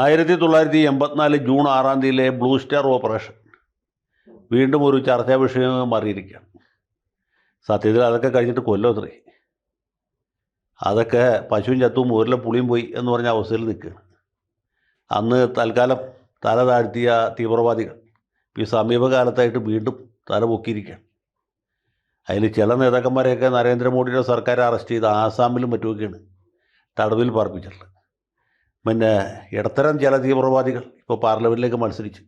ആയിരത്തി തൊള്ളായിരത്തി എൺപത്തിനാല് ജൂൺ ആറാം തീയതിയിലെ ബ്ലൂ സ്റ്റാർ ഓപ്പറേഷൻ വീണ്ടും ഒരു ചർച്ചാ വിഷയമായി മാറിയിരിക്കുകയാണ്. സത്യത്തിൽ അതൊക്കെ കഴിഞ്ഞിട്ട് കൊല്ലത്രേ അതൊക്കെ പശുവും ചത്തും ഊരിലെ പുളിയും പോയി എന്ന് പറഞ്ഞ അവസ്ഥയിൽ നിൽക്കുകയാണ്. അന്ന് തൽക്കാലം തല താഴ്ത്തിയ തീവ്രവാദികൾ ഈ സമീപകാലത്തായിട്ട് വീണ്ടും തല പൊക്കിയിരിക്കുകയാണ്. അതിൽ ചില നേതാക്കന്മാരെയൊക്കെ നരേന്ദ്രമോദിയുടെ സർക്കാർ അറസ്റ്റ് ചെയ്ത് ആസാമിലും മറ്റുമൊക്കെയാണ് തടവിൽ പാർപ്പിച്ചിട്ടുള്ളത്. പിന്നെ ഇടത്തരം ചില തീവ്രവാദികൾ ഇപ്പോൾ പാർലമെന്റിലേക്ക് മത്സരിച്ച്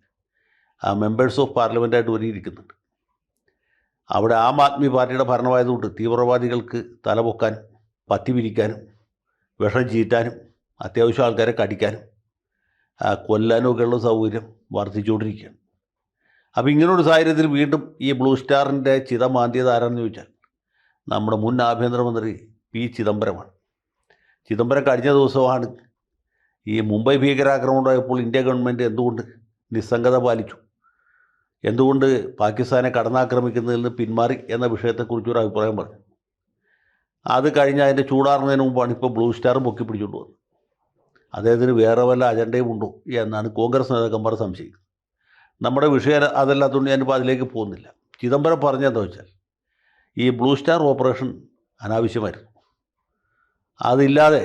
ആ മെമ്പേഴ്സ് ഓഫ് പാർലമെന്റായിട്ട് ഒരുങ്ങിയിരിക്കുന്നുണ്ട്. അവിടെ ആം ആദ്മി പാർട്ടിയുടെ ഭരണമായതുകൊണ്ട് തീവ്രവാദികൾക്ക് തലപൊക്കാനും പത്തി പിരിക്കാനും വിഷം ചീറ്റാനും അത്യാവശ്യം ആൾക്കാരെ കടിക്കാനും കൊല്ലാനും ഒക്കെയുള്ള സൗകര്യം വർദ്ധിച്ചുകൊണ്ടിരിക്കുകയാണ്. അപ്പോൾ ഇങ്ങനൊരു സാഹചര്യത്തിൽ വീണ്ടും ഈ ബ്ലൂ സ്റ്റാറിന്റെ ചിത ആരാണെന്ന് ചോദിച്ചാൽ നമ്മുടെ മുൻ ആഭ്യന്തരമന്ത്രി പി ചിദംബരമാണ്. ചിദംബരം കഴിഞ്ഞ ദിവസമാണ് ഈ മുംബൈ ഭീകരാക്രമണം ഉണ്ടായപ്പോൾ ഇന്ത്യ ഗവൺമെന്റ് എന്തുകൊണ്ട് നിസ്സംഗത പാലിച്ചു? എന്തുകൊണ്ട് പാകിസ്ഥാനെ കടന്നാക്രമിക്കുന്നതിൽ നിന്ന് പിന്മാറി എന്ന വിഷയത്തെക്കുറിച്ചൊരു അഭിപ്രായം പറഞ്ഞു. അത് കഴിഞ്ഞ് അതിന്റെ ചൂടാറുന്നതിന് മുമ്പാണ് ഇപ്പോൾ ബ്ലൂ സ്റ്റാർ പൊക്കി പിടിച്ചുകൊണ്ട് വന്നത്. അദ്ദേഹത്തിന് വേറെ വല്ല അജണ്ടയും ഉണ്ടോ എന്നാണ് കോൺഗ്രസ് നേതാക്കന്മാർ സംശയിക്കുന്നത്. നമ്മുടെ വിഷയം അതല്ലാത്തതുകൊണ്ട് ഞാനിപ്പോൾ അതിലേക്ക് പോകുന്നില്ല. ചിദംബരം പറഞ്ഞെന്താ വെച്ചാൽ ഈ ബ്ലൂ സ്റ്റാർ ഓപ്പറേഷൻ അനാവശ്യമായിരുന്നു. അതില്ലാതെ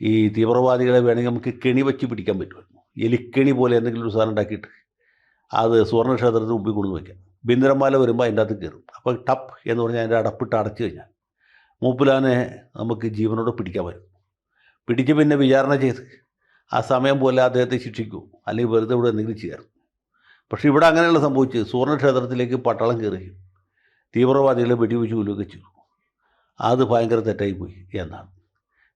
ഈ തീവ്രവാദികളെ വേണമെങ്കിൽ നമുക്ക് കെണി വെച്ച് പിടിക്കാൻ പറ്റുമായിരുന്നു. എലിക്കെണി പോലെ എന്തെങ്കിലും ഒരു സാധനം ഉണ്ടാക്കിയിട്ട് അത് സുവർണ ക്ഷേത്രത്തിന് മുമ്പിൽ കൊണ്ടു വയ്ക്കാം. ബിന്ദരമാല വരുമ്പോൾ അതിന്റെ അകത്ത് കയറും. അപ്പോൾ ടപ്പ് എന്ന് പറഞ്ഞാൽ അതിന്റെ അടപ്പിട്ട് അടച്ചു കഴിഞ്ഞാൽ മൂപ്പിലാനെ നമുക്ക് ജീവനോടെ പിടിക്കാൻ വരും പിടിച്ച് പിന്നെ വിചാരണ ചെയ്ത് ആ സമയം പോലെ അദ്ദേഹത്തെ ശിക്ഷിക്കൂ. അല്ലെങ്കിൽ വെറുതെ ഇവിടെ എന്തെങ്കിലും ചെയ്യാറ്. പക്ഷേ ഇവിടെ അങ്ങനെയുള്ള സംഭവിച്ചത്. സുവർണ ക്ഷേത്രത്തിലേക്ക് പട്ടാളം കയറുകയും തീവ്രവാദികളെ വെടിവെച്ച് കൊല്ലുകയൊക്കെ ചെയ്തു. അത് ഭയങ്കര തെറ്റായിപ്പോയി എന്നാണ്.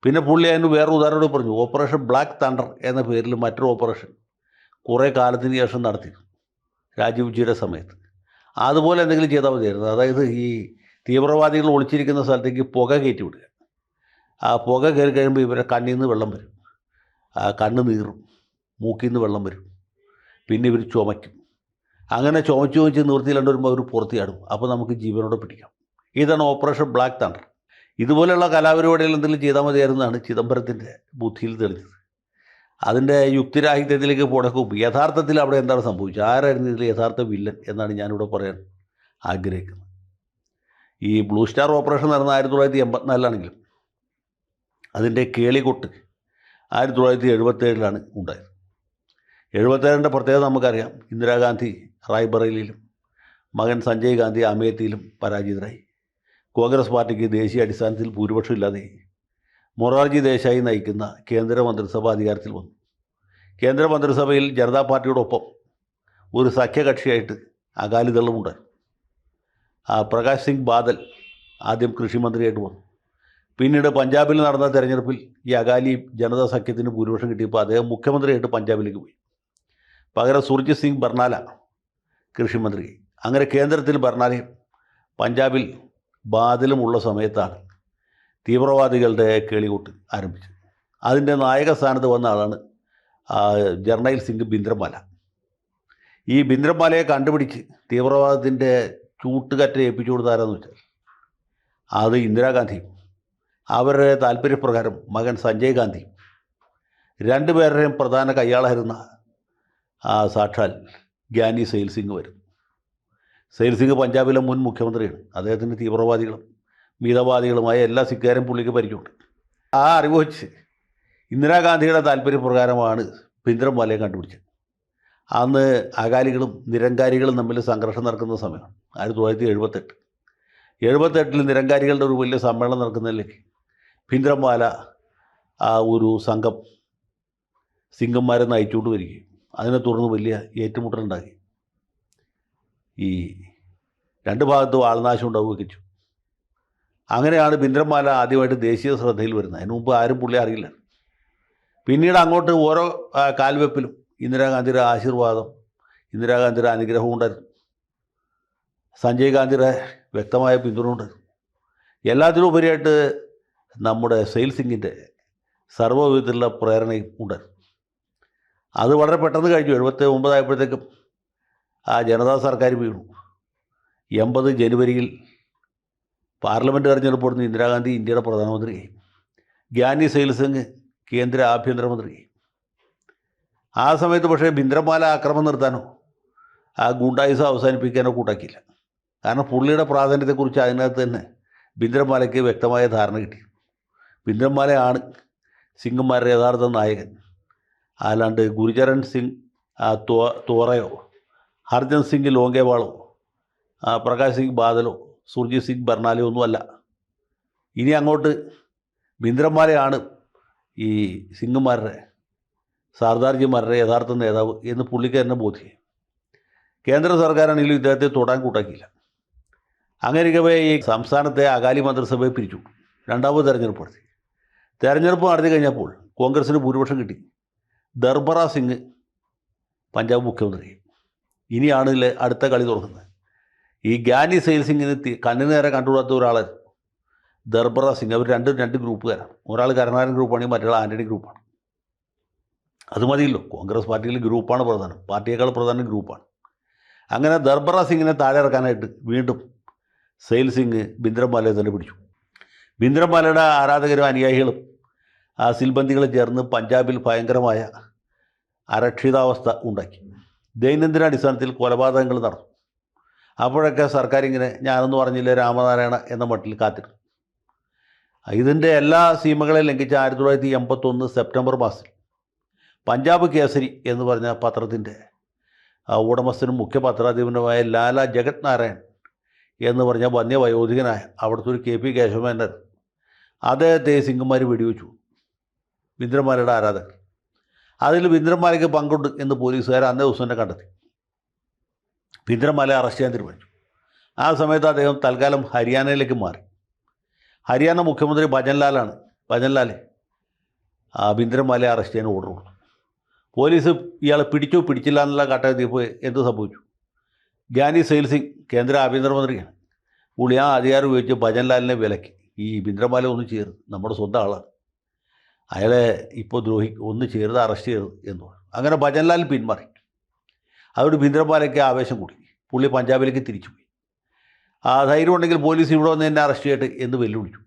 പിന്നെ പുള്ളി അതിന് വേറെ ഉദാഹരണം പറഞ്ഞു ഓപ്പറേഷൻ ബ്ലാക്ക് തണ്ടർ എന്ന പേരിൽ മറ്റൊരു ഓപ്പറേഷൻ കുറേ കാലത്തിന് ശേഷം നടത്തി രാജീവ് ജിയുടെ സമയത്ത്. അതുപോലെ എന്തെങ്കിലും ചെയ്താൽ മതിയായിരുന്നു. അതായത് ഈ തീവ്രവാദികൾ ഒളിച്ചിരിക്കുന്ന സ്ഥലത്തേക്ക് പുക കയറ്റി വിടുക. ആ പുക കയറി കഴിയുമ്പോൾ ഇവരെ കണ്ണിൽ നിന്ന് വെള്ളം വരും. ആ കണ്ണ് നീറും മൂക്കിൽ നിന്ന് വെള്ളം വരും. പിന്നെ ഇവർ ചുമയ്ക്കും. അങ്ങനെ ചുമച്ച് ചുമച്ച് നിവൃത്തിയില്ലാണ്ട് വരുമ്പോൾ അവർ പുറത്തിയാടും അപ്പോൾ നമുക്ക് ജീവനോടെ പിടിക്കാം. ഇതാണ് ഓപ്പറേഷൻ ബ്ലാക്ക് തണ്ടർ ഇതുപോലെയുള്ള കലാപരിപാടികൾ എന്തെങ്കിലും ചെയ്താൽ മതിയായിരുന്നാണ് ചിദംബരത്തിന്റെ ബുദ്ധിയിൽ തെളിഞ്ഞത്. അതിന്റെ യുക്തിരാഹിത്യത്തിലേക്ക് പോടക്കും യഥാർത്ഥത്തിൽ അവിടെ എന്താണ് സംഭവിച്ചത്? ആരായിരുന്നു ഇതിൽ യഥാർത്ഥ വില്ലൻ എന്നാണ് ഞാനിവിടെ പറയാൻ ആഗ്രഹിക്കുന്നത്. ഈ ബ്ലൂ സ്റ്റാർ ഓപ്പറേഷൻ നടന്ന ആയിരത്തി തൊള്ളായിരത്തി എൺപത്തിനാലിലാണെങ്കിലും അതിന്റെ കേളികൊട്ട് ആയിരത്തി തൊള്ളായിരത്തി എഴുപത്തേഴിലാണ് ഉണ്ടായത്. എഴുപത്തേഴിന്റെ പ്രത്യേകത നമുക്കറിയാം. ഇന്ദിരാഗാന്ധി റായ്ബറേലിയിലും മകൻ സഞ്ജയ് ഗാന്ധി അമേത്തിയിലും പരാജിതരായി. കോൺഗ്രസ് പാർട്ടിക്ക് ദേശീയ അടിസ്ഥാനത്തിൽ ഭൂരിപക്ഷം ഇല്ലാതെ മൊറാർജി ദേശായി നയിക്കുന്ന കേന്ദ്ര മന്ത്രിസഭ അധികാരത്തിൽ വന്നു. കേന്ദ്ര മന്ത്രിസഭയിൽ ജനതാ പാർട്ടിയോടൊപ്പം ഒരു സഖ്യകക്ഷിയായിട്ട് അകാലിദളുമുണ്ടായിരുന്നു ആ പ്രകാശ് സിംഗ് ബാദൽ ആദ്യം കൃഷിമന്ത്രിയായിട്ട് വന്നു. പിന്നീട് പഞ്ചാബിൽ നടന്ന തെരഞ്ഞെടുപ്പിൽ ഈ അകാലി ജനതാ സഖ്യത്തിന് ഭൂരിപക്ഷം കിട്ടിയപ്പോൾ അദ്ദേഹം മുഖ്യമന്ത്രിയായിട്ട് പഞ്ചാബിലേക്ക് പോയി. പകരം സുർജിത് സിംഗ് ബർണാല കൃഷിമന്ത്രി. അങ്ങനെ കേന്ദ്രത്തിൽ ബർണാലയും പഞ്ചാബിൽ ബാദലും ഉള്ള സമയത്താണ് തീവ്രവാദികളുടെ കേളികൂട്ട് ആരംഭിച്ചത്. അതിന്റെ നായക സ്ഥാനത്ത് വന്ന ആളാണ് ജർണൈൽ സിംഗ് ബിന്ദ്രമാല. ഈ ബിന്ദ്രമാലയെ കണ്ടുപിടിച്ച് തീവ്രവാദത്തിന്റെ ചൂട്ടുകറ്റ ഏൽപ്പിച്ചു കൊടുത്താരെന്ന് വെച്ചാൽ അത് ഇന്ദിരാഗാന്ധിയും അവരുടെ താല്പര്യപ്രകാരം മകൻ സഞ്ജയ് ഗാന്ധി രണ്ടുപേരുടെയും പ്രധാന കയ്യാളായിരുന്ന സാക്ഷാൽ ഗ്യാനി സെയിൽ സിംഗ് വരും സെയിൽ സിംഗ് പഞ്ചാബിലെ മുൻ മുഖ്യമന്ത്രിയാണ്. അദ്ദേഹത്തിന്റെ തീവ്രവാദികളും മിതവാദികളുമായ എല്ലാ സിക്കാരും പുള്ളിക്ക് പരിചയമുണ്ട്. ആ അറിവ് വെച്ച് ഇന്ദിരാഗാന്ധിയുടെ താല്പര്യപ്രകാരമാണ് ബിന്ദ്രംവാലയെ കണ്ടുപിടിച്ചത്. അന്ന് അകാലികളും നിരങ്കാരികളും തമ്മിൽ സംഘർഷം നടക്കുന്ന സമയമാണ്. ആയിരത്തി തൊള്ളായിരത്തി എഴുപത്തെട്ട്. എഴുപത്തെട്ടിൽ നിരങ്കാരികളുടെ ഒരു വലിയ സമ്മേളനം നടക്കുന്നതിലേക്ക് ഭിന്ദ്രംവാല ആ ഒരു സംഘം സിംഗന്മാരെ നയിച്ചുകൊണ്ട് വരികയും അതിനെ തുടർന്ന് വലിയ ഏറ്റുമുട്ടലുണ്ടാക്കി. ഈ രണ്ട് ഭാഗത്തും ആൾനാശം ഉണ്ടാവുകയൊക്കെ ചെയ്തു. അങ്ങനെയാണ് ബിന്ദ്രമാല ആദ്യമായിട്ട് ദേശീയ ശ്രദ്ധയിൽ വരുന്നത്. അതിന് മുമ്പ് ആരും പുള്ളി അറിയില്ല. പിന്നീട് അങ്ങോട്ട് ഓരോ കാൽവെപ്പിലും ഇന്ദിരാഗാന്ധിയുടെ ആശീർവാദം ഇന്ദിരാഗാന്ധിയുടെ അനുഗ്രഹവും ഉണ്ടായിരുന്നു. സഞ്ജയ് ഗാന്ധിയുടെ വ്യക്തമായ പിന്തുണ ഉണ്ടായിരുന്നു. എല്ലാത്തിനും ഉപരിയായിട്ട് നമ്മുടെ സെയിൽ സിംഗിന്റെ സർവവിധത്തിലുള്ള പ്രേരണയും ഉണ്ടായിരുന്നു. അത് വളരെ പെട്ടെന്ന് കഴിഞ്ഞു. എഴുപത്തി ഒമ്പതായപ്പോഴത്തേക്കും ആ ജനതാ സർക്കാർ വീണു. എൺപത് ജനുവരിയിൽ പാർലമെന്റ് തെരഞ്ഞെടുപ്പോടുന്ന ഇന്ദിരാഗാന്ധി ഇന്ത്യയുടെ പ്രധാനമന്ത്രിയായി. ഗ്യാനി സെയിൽ കേന്ദ്ര ആഭ്യന്തരമന്ത്രിയായി. ആ സമയത്ത് പക്ഷേ ബിന്ദ്രമാല ആക്രമം നിർത്താനോ ആ ഗുണ്ടായുസം അവസാനിപ്പിക്കാനോ കൂട്ടാക്കിയില്ല. കാരണം പുള്ളിയുടെ പ്രാധാന്യത്തെക്കുറിച്ച് അതിനകത്ത് തന്നെ ബിന്ദ്രമാലയ്ക്ക് വ്യക്തമായ ധാരണ കിട്ടി. ബിന്ദ്രമാലയാണ് സിംഗന്മാരുടെ യഥാർത്ഥ നായകൻ. അല്ലാണ്ട് ഗുരുചരൺ സിംഗ് ആ, തോ- തോറയോ ഹർജൻ സിംഗ് ലോങ്കേവാളോ പ്രകാശ് സിംഗ് ബാദലോ സുർജിത് സിംഗ് ബർണാലോ ഒന്നുമല്ല ഇനി അങ്ങോട്ട് ബിന്ദ്രന്മാരെയാണ് ഈ സിംഗുമാരുടെ സർദാർജിമാരുടെ യഥാർത്ഥ നേതാവ് എന്ന് പുള്ളിക്കാരനെ ബോധ്യം. കേന്ദ്ര സർക്കാരാണെങ്കിലും ഇദ്ദേഹത്തെ തൊടാൻ കൂട്ടാക്കിയില്ല. അങ്ങനെയൊക്കെ ഈ സംസ്ഥാനത്തെ അകാലി മന്ത്രിസഭയെ പിരിച്ചു. രണ്ടാമത് തെരഞ്ഞെടുപ്പ് നടത്തി. തെരഞ്ഞെടുപ്പ് നടത്തി കഴിഞ്ഞപ്പോൾ കോൺഗ്രസിന് ഭൂരിപക്ഷം കിട്ടി. ദർബറ സിംഗ് പഞ്ചാബ് മുഖ്യമന്ത്രി ഇനിയാണ് ഇതിൽ അടുത്ത കളി തുറക്കുന്നത്. ഈ ഗ്യാനി സെയിൽസിങ്ങിന് കണ്ണിന് നേരെ കണ്ടുകൂടാത്ത ഒരാൾ ദർബറ സിംഗ്. അവർ രണ്ട് രണ്ട് ഗ്രൂപ്പുകാരാണ്. ഒരാൾ കരുണാകരൻ ഗ്രൂപ്പാണെങ്കിൽ മറ്റൊരാൾ ആന്റണി ഗ്രൂപ്പാണ്. അത് മതിയല്ലോ. കോൺഗ്രസ് പാർട്ടിയിൽ ഗ്രൂപ്പാണ് പ്രധാനം. പാർട്ടിയേക്കാൾ പ്രധാനം ഗ്രൂപ്പാണ്. അങ്ങനെ ദർബറ സിംഗിനെ താഴെ ഇറക്കാനായിട്ട് വീണ്ടും സെയിൽ സിംഗ് ബിന്ദ്രമാലയെ തന്നെ പിടിച്ചു. ബിന്ദ്രമാലയുടെ ആരാധകരും അനുയായികളും ആ സിൽബന്ദികളെ ചേർന്ന് പഞ്ചാബിൽ ഭയങ്കരമായ അരക്ഷിതാവസ്ഥ ഉണ്ടാക്കി. ദൈനംദിന അടിസ്ഥാനത്തിൽ കൊലപാതകങ്ങൾ നടന്നു അപ്പോഴൊക്കെ സർക്കാർ ഇങ്ങനെ ഞാനൊന്നും പറഞ്ഞില്ല രാമനാരായണ എന്ന മട്ടിൽ കാത്തിരുന്നു ഇതിന്റെ എല്ലാ സീമകളെ ലംഘിച്ച ആയിരത്തി തൊള്ളായിരത്തി എൺപത്തൊന്ന് സെപ്റ്റംബർ മാസത്തിൽ പഞ്ചാബ് കേസരി എന്ന് പറഞ്ഞ പത്രത്തിന്റെ ഉടമസ്ഥനും മുഖ്യ പത്രാധിപനുമായ ലാല ജഗത് നാരായൺ എന്ന് പറഞ്ഞ വന്യ വന്യവയോധികനായ അവിടുത്തെ ഒരു കെ പി കേശവമേനർ അദ്ദേഹത്തെ സിംഗന്മാർ വെടിവെച്ചു. ഇന്ദ്രന്മാരുടെ ആരാധകർ. അതിൽ ബിന്ദ്രമാലയ്ക്ക് പങ്കുണ്ട് എന്ന് പോലീസുകാർ അന്നേ ദിവസം തന്നെ കണ്ടെത്തി. ബിന്ദ്രമാലയെ അറസ്റ്റ് ചെയ്യാൻ തീരുമാനിച്ചു. ആ സമയത്ത് അദ്ദേഹം തൽക്കാലം ഹരിയാനയിലേക്ക് മാറി. ഹരിയാന മുഖ്യമന്ത്രി ഭജൻലാലാണ് ഭജൻലാൽ ആ ബിന്ദ്രമാലയെ അറസ്റ്റ് ചെയ്യാൻ ഓർഡർ കൊടുത്തു. പോലീസ് ഇയാളെ പിടിച്ചോ പിടിച്ചില്ല എന്നുള്ള ഘട്ടത്തിൽ എന്ത് സംഭവിച്ചു? ഗ്യാനി സെയിൽ സിംഗ് കേന്ദ്ര ആഭ്യന്തരമന്ത്രിയാണ്. പുള്ളി ആ അധികാരം ഉപയോഗിച്ച് ഭജൻലാലിനെ വിലക്കി. ഈ ബിന്ദ്രമാല ഒന്നും ചെയ്യരുത്. നമ്മുടെ സ്വന്തം ആളാണ്. അയാളെ ഇപ്പോൾ ദ്രോഹി ഒന്ന് ചേർത്ത് അറസ്റ്റ് ചെയ്തു എന്ന് പറഞ്ഞു. അങ്ങനെ ഭജൻലാൽ പിന്മാറി. അതോട് ഭീന്ദ്രപാലയ്ക്ക് ആവേശം കൂടി. പുള്ളി പഞ്ചാബിലേക്ക് തിരിച്ചു പോയി. ആ ധൈര്യം ഉണ്ടെങ്കിൽ പോലീസ് ഇവിടെ വന്ന് എന്നെ അറസ്റ്റ് ചെയ്യട്ടെ എന്ന് വെല്ലുവിളിച്ചു.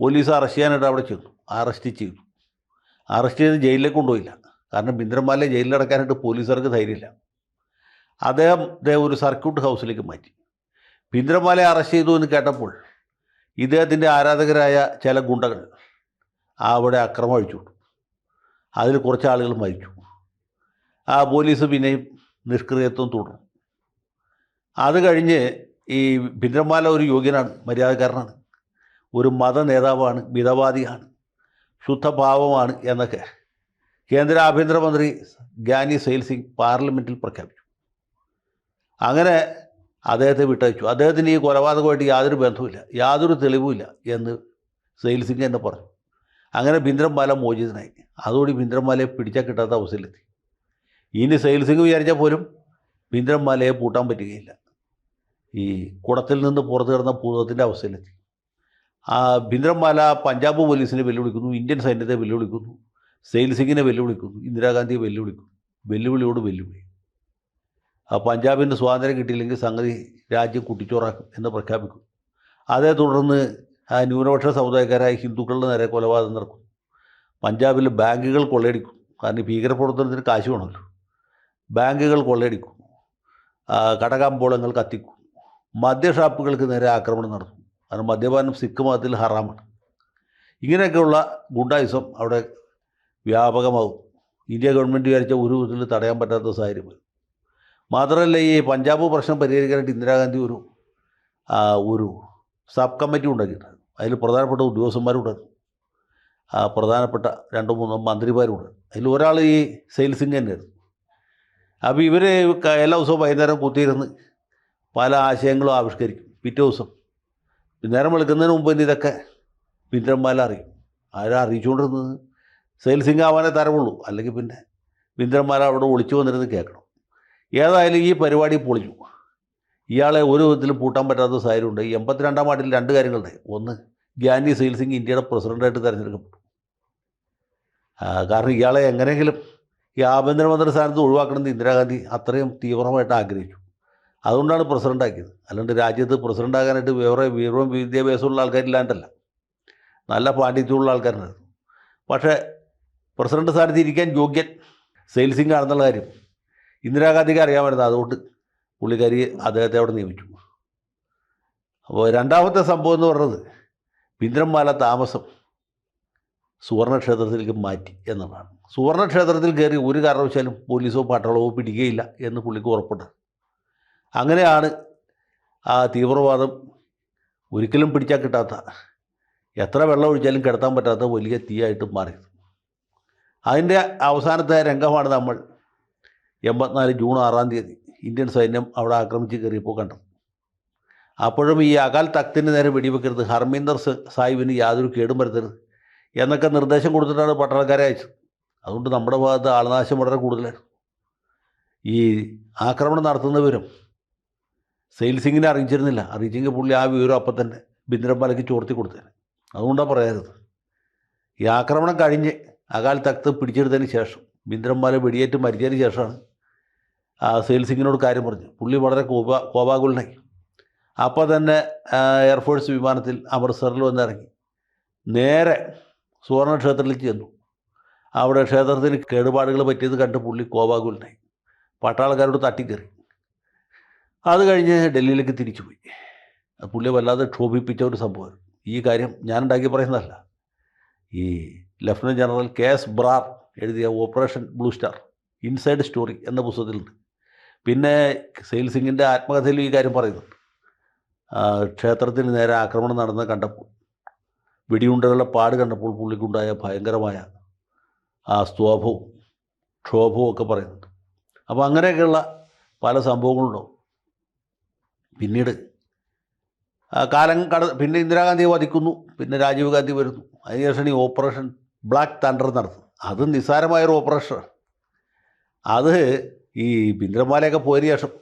പോലീസ് അറസ്റ്റ് ചെയ്യാനായിട്ട് അവിടെ ചെന്നു. അറസ്റ്റ് ചെയ്തു. അറസ്റ്റ് ചെയ്ത് ജയിലിലേക്ക് കൊണ്ടുപോയില്ല. കാരണം ബിന്ദ്രമാലയെ ജയിലിലടക്കാനായിട്ട് പോലീസുകാർക്ക് ധൈര്യമില്ല. അദ്ദേഹം ഒരു സർക്യൂട്ട് ഹൗസിലേക്ക് മാറ്റി. ബിന്ദ്രമാലയെ അറസ്റ്റ് ചെയ്തു എന്ന് കേട്ടപ്പോൾ ഇദ്ദേഹത്തിന്റെ ആരാധകരായ ചില ഗുണ്ടകൾ അവിടെ അക്രമം അഴിച്ചു അതിൽ കുറച്ച് ആളുകൾ മരിച്ചു. ആ പോലീസ് പിന്നെയും നിഷ്ക്രിയത്വം തുടർന്നു. അത് കഴിഞ്ഞ് ഈ ബിന്ദ്രമാല ഒരു യോഗ്യനാണ് മര്യാദക്കാരനാണ്. ഒരു മത നേതാവാണ് മിതവാദിയാണ് ശുദ്ധഭാവമാണ് എന്നൊക്കെ കേന്ദ്ര ആഭ്യന്തരമന്ത്രി ഗ്യാനി സെയിൽ സിംഗ് പാർലമെന്റിൽ പ്രഖ്യാപിച്ചു. അങ്ങനെ അദ്ദേഹത്തെ വിട്ടയച്ചു. അദ്ദേഹത്തിന് ഈ കൊലപാതകമായിട്ട് യാതൊരു ബന്ധവുമില്ല യാതൊരു തെളിവുമില്ല എന്ന് സെയിൽ സിംഗ് എന്നെ പറഞ്ഞു. അങ്ങനെ ഭിന്ദ്രംബാല മോചിതനായി. അതോടെ ഭിന്ദ്രംബാലയെ പിടിച്ചാൽ കിട്ടാത്ത അവസ്ഥയിലെത്തി. ഇനി സെയിൽ സിംഗ് വിചാരിച്ചാൽ പോലും ഭിന്ദ്രംബാലയെ പൂട്ടാൻ പറ്റുകയില്ല. ഈ കുടത്തിൽ നിന്ന് പുറത്തു കിടന്ന ഭൂതത്തിന്റെ അവസ്ഥയിലെത്തി. ആ ഭിന്ദ്രംബാല പഞ്ചാബ് പോലീസിനെ വെല്ലുവിളിക്കുന്നു ഇന്ത്യൻ സൈന്യത്തെ വെല്ലുവിളിക്കുന്നു സെയിൽ സിംഗിനെ വെല്ലുവിളിക്കുന്നു ഇന്ദിരാഗാന്ധിയെ വെല്ലുവിളിക്കുന്നു വെല്ലുവിളിയോട് വെല്ലുവിളി. ആ പഞ്ചാബിന് സ്വാതന്ത്ര്യം കിട്ടിയില്ലെങ്കിൽ സംഗതി രാജ്യം കുട്ടിച്ചോറാക്കും എന്ന് പ്രഖ്യാപിക്കും അതേ തുടർന്ന് ന്യൂനപക്ഷ സമുദായക്കാരായ ഹിന്ദുക്കളുടെ നേരെ കൊലപാതകം നടക്കും. പഞ്ചാബിൽ ബാങ്കുകൾ കൊള്ളയടിക്കും. കാരണം ഭീകരപ്രവർത്തനത്തിന് കാശ് വേണമല്ലോ. ബാങ്കുകൾ കൊള്ളയടിക്കും. ആ, കടകമ്പോളങ്ങൾ കത്തിക്കും. മദ്യഷാപ്പുകൾക്ക് നേരെ ആക്രമണം നടത്തും. കാരണം മദ്യപാനം സിഖ് മതത്തിൽ ഹറാമാണ്. ഇങ്ങനെയൊക്കെയുള്ള ഗുണ്ടായുസം അവിടെ വ്യാപകമാകും ഇന്ത്യ ഗവൺമെന്റ് വിചാരിച്ച ഒരു വിധത്തിൽ തടയാൻ പറ്റാത്ത സാഹചര്യം വരും. മാത്രമല്ല ഈ പഞ്ചാബ് പ്രശ്നം പരിഹരിക്കാനായിട്ട് ഇന്ദിരാഗാന്ധി ഒരു ഒരു സബ് കമ്മിറ്റി ഉണ്ടാക്കിയിട്ടുണ്ട്. അതിൽ പ്രധാനപ്പെട്ട ഉദ്യോഗസ്ഥന്മാരുണ്ട്. പ്രധാനപ്പെട്ട രണ്ടോ മൂന്ന് മന്ത്രിമാരുണ്ട്. അതിൽ ഒരാൾ ഈ സെയിൽസിംഗ് തന്നെയായിരുന്നു അപ്പോൾ ഇവരെ എല്ലാ ദിവസവും വൈകുന്നേരം കുത്തിയിരുന്ന് പല ആശയങ്ങളും ആവിഷ്കരിക്കും പിറ്റേ ദിവസം. നേരം വെളുക്കുന്നതിന് മുമ്പ് തന്നെ ഇതൊക്കെ വിന്ദ്രന്മാരെ അറിയും. ആരാ അറിയിച്ചുകൊണ്ടിരുന്നത്? സെയിൽസിംഗ് ആവാനേ തരവുള്ളൂ അല്ലെങ്കിൽ പിന്നെ വിന്ദ്രന്മാരെ അവിടെ ഒളിച്ചു വന്നിരുന്ന് കേൾക്കണം. ഏതായാലും ഈ പരിപാടി പൊളിച്ചു ഇയാളെ ഒരു വിധത്തിലും പൂട്ടാൻ പറ്റാത്ത സാഹചര്യമുണ്ട്. എൺപത്തിരണ്ടാം വാർഡിൽ രണ്ട് കാര്യങ്ങളുണ്ട്. ഒന്ന് ഗ്യാനി സെയിൽ സിംഗ് ഇന്ത്യയുടെ പ്രസിഡന്റായിട്ട് തിരഞ്ഞെടുക്കപ്പെട്ടു. കാരണം ഇയാളെ എങ്ങനെയെങ്കിലും ഈ ആഭ്യന്തരമന്ത്രി സ്ഥാനത്ത് ഒഴിവാക്കണമെന്ന് ഇന്ദിരാഗാന്ധി അത്രയും തീവ്രമായിട്ട് ആഗ്രഹിച്ചു. അതുകൊണ്ടാണ് പ്രസിഡന്റ് ആക്കിയത് അല്ലാണ്ട് രാജ്യത്ത് പ്രസിഡന്റ് ആകാനായിട്ട് വേറെ വീരവും വിദ്യാഭ്യാസമുള്ള ആൾക്കാരില്ലാണ്ടല്ല നല്ല പാണ്ഡിത്യമുള്ള ആൾക്കാരുണ്ടായിരുന്നു. പക്ഷേ പ്രസിഡന്റ് സ്ഥാനത്ത് ഇരിക്കാൻ യോഗ്യൻ സെയിൽസിംഗ് ആണെന്നുള്ള കാര്യം ഇന്ദിരാഗാന്ധിക്ക് അറിയാമായിരുന്നു. അതുകൊണ്ട് പുള്ളിക്കാരി അദ്ദേഹത്തെ അവിടെ നിയമിച്ചു. അപ്പോൾ രണ്ടാമത്തെ സംഭവം എന്ന് പറഞ്ഞത് പിന്ദ്രന്മാല താമസം സുവർണക്ഷേത്രത്തിലേക്ക് മാറ്റി എന്നുള്ളതാണ്. സുവർണക്ഷേത്രത്തിൽ കയറി ഒരു കാരണവശാലും പോലീസോ പട്ടാളമോ പിടിക്കുകയില്ല എന്ന് പുള്ളിക്ക് ഉറപ്പുണ്ട്. അങ്ങനെയാണ് ആ തീവ്രവാദം ഒരിക്കലും പിടിച്ചാൽ കിട്ടാത്ത എത്ര വെള്ളം ഒഴിച്ചാലും കിടത്താൻ പറ്റാത്ത വലിയ തീയായിട്ട് മാറിയത്. അതിന്റെ അവസാനത്തെ രംഗമാണ് നമ്മൾ എൺപത്തിനാല് ജൂൺ ആറാം തീയതി. ഇന്ത്യൻ സൈന്യം അവിടെ ആക്രമിച്ച് കയറിയപ്പോൾ കണ്ടത് അപ്പോഴും ഈ അകാൽ തക്തിന് നേരെ വെടിവെക്കരുത് ഹർമീന്ദർ സാഹിബിന് യാതൊരു കേടും വരുത്തരുത് എന്നൊക്കെ നിർദ്ദേശം കൊടുത്തിട്ടാണ് പട്ടാളക്കാരെ അയച്ചത്. അതുകൊണ്ട് നമ്മുടെ ഭാഗത്ത് ആൾനാശം വളരെ കൂടുതലാണ്. ഈ ആക്രമണം നടത്തുന്നവരും സെയിൽസിങ്ങിനെ അറിയിച്ചിരുന്നില്ല. അറിയിച്ചെങ്കിൽ പുള്ളി ആ വിവരം അപ്പം തന്നെ ബിന്ദരംപാലയ്ക്ക് ചോർത്തി കൊടുത്തേനെ. അതുകൊണ്ടാണ് പറയരുത് ഈ ആക്രമണം കഴിഞ്ഞ് അകാൽ തക്ത് പിടിച്ചെടുത്തതിന് ശേഷം ബിന്ദ്രമ്പാല വെടിയേറ്റ് മരിച്ചതിന് ശേഷമാണ് ആ സെയിൽ സിംഗിനോട് കാര്യം പറഞ്ഞു. പുള്ളി വളരെ കോപ കോപാകുലനായി. അപ്പോൾ തന്നെ എയർഫോഴ്സ് വിമാനത്തിൽ അമൃത്സറിൽ വന്നിറങ്ങി. നേരെ സുവർണ ക്ഷേത്രത്തിലേക്ക് ചെന്നു. അവിടെ ക്ഷേത്രത്തിന് കേടുപാടുകൾ പറ്റിയത് കണ്ട് പുള്ളി കോപാകുലനായി. പട്ടാളക്കാരോട് തട്ടിക്കറി അത് കഴിഞ്ഞ് ഡൽഹിയിലേക്ക് തിരിച്ചുപോയി. അത് പുള്ളിയെ വല്ലാതെ ക്ഷോഭിപ്പിച്ച ഒരു സംഭവം ഈ കാര്യം ഞാൻ ഉണ്ടാക്കി പറയുന്നതല്ല. ഈ lieutenant general K S Brar എഴുതിയ operation blue star inside story എന്ന പുസ്തകത്തിലുണ്ട്. പിന്നെ സെയിൽ സിംഗിന്റെ ആത്മകഥയിലും ഈ കാര്യം പറയുന്നുണ്ട് ക്ഷേത്രത്തിന് നേരെ ആക്രമണം നടന്ന് കണ്ടപ്പോൾ വെടിയുണ്ടകളുടെ പാട് കണ്ടപ്പോൾ പുള്ളിക്കുണ്ടായ ഭയങ്കരമായ ആ സ്തോഭവും ക്ഷോഭവും ഒക്കെ പറയുന്നുണ്ട് അപ്പോൾ അങ്ങനെയൊക്കെയുള്ള പല സംഭവങ്ങളുണ്ടോ പിന്നീട് കാലം കട പിന്നെ ഇന്ദിരാഗാന്ധിയെ വധിക്കുന്നു പിന്നെ രാജീവ് ഗാന്ധി വരുന്നു. അതിനുശേഷം ഈ ഓപ്പറേഷൻ ബ്ലാക്ക് തണ്ടർ നടത്തുന്നു. അത് നിസ്സാരമായൊരു ഓപ്പറേഷനാണ്. അത് ഈ ബിന്ദ്രമാലയൊക്കെ പോയതിന് ശേഷം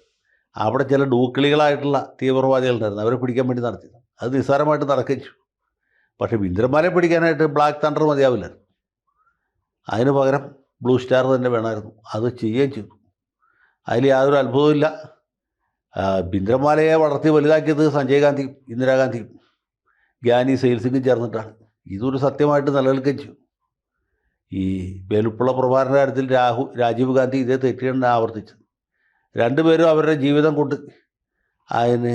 അവിടെ ചില ഡൂക്കിളികളായിട്ടുള്ള തീവ്രവാദികളുണ്ടായിരുന്നു. അവരെ പിടിക്കാൻ വേണ്ടി നടത്തിയത്. അത് നിസ്സാരമായിട്ട് നടക്കുകയും ചെയ്തു. പക്ഷേ ബിന്ദ്രമാലയെ പിടിക്കാനായിട്ട് ബ്ലാക്ക് തണ്ടർ മതിയാവില്ല. അതിന് പകരം ബ്ലൂ സ്റ്റാർ തന്നെ വേണമായിരുന്നു. അത് ചെയ്യുകയും ചെയ്തു. അതിൽ യാതൊരു അത്ഭുതമില്ല ബിന്ദ്രമാലയെ വളർത്തി വലുതാക്കിയത് സഞ്ജയ് ഗാന്ധിയും ഇന്ദിരാഗാന്ധിയും. ഗ്യാനി സെയിൽസിംഗും ചേർന്നിട്ടാണ്. ഇതൊരു സത്യമായിട്ട് നിലനിൽക്കുകയും ചെയ്യും ഈ വേലുപ്പുള്ള പ്രഭാകരന്റെ കാര്യത്തിൽ രാഹു രാജീവ് ഗാന്ധി ഇതേ തെറ്റിയാണ് ആവർത്തിച്ചത്. രണ്ടുപേരും അവരുടെ ജീവിതം കൊണ്ട് അതിന്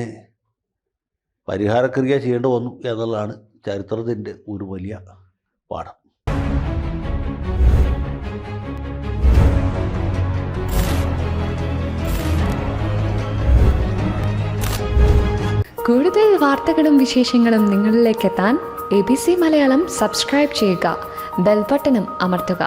പരിഹാരക്രിയ ചെയ്യേണ്ടി വന്നു എന്നുള്ളതാണ് ചരിത്രത്തിന്റെ ഒരു വലിയ പാഠം. കൂടുതൽ വാർത്തകളും വിശേഷങ്ങളും നിങ്ങളിലേക്ക് എത്താൻ A B C Malayalam subscribe ചെയ്യുക. ബെൽബട്ടനും അമർത്തുക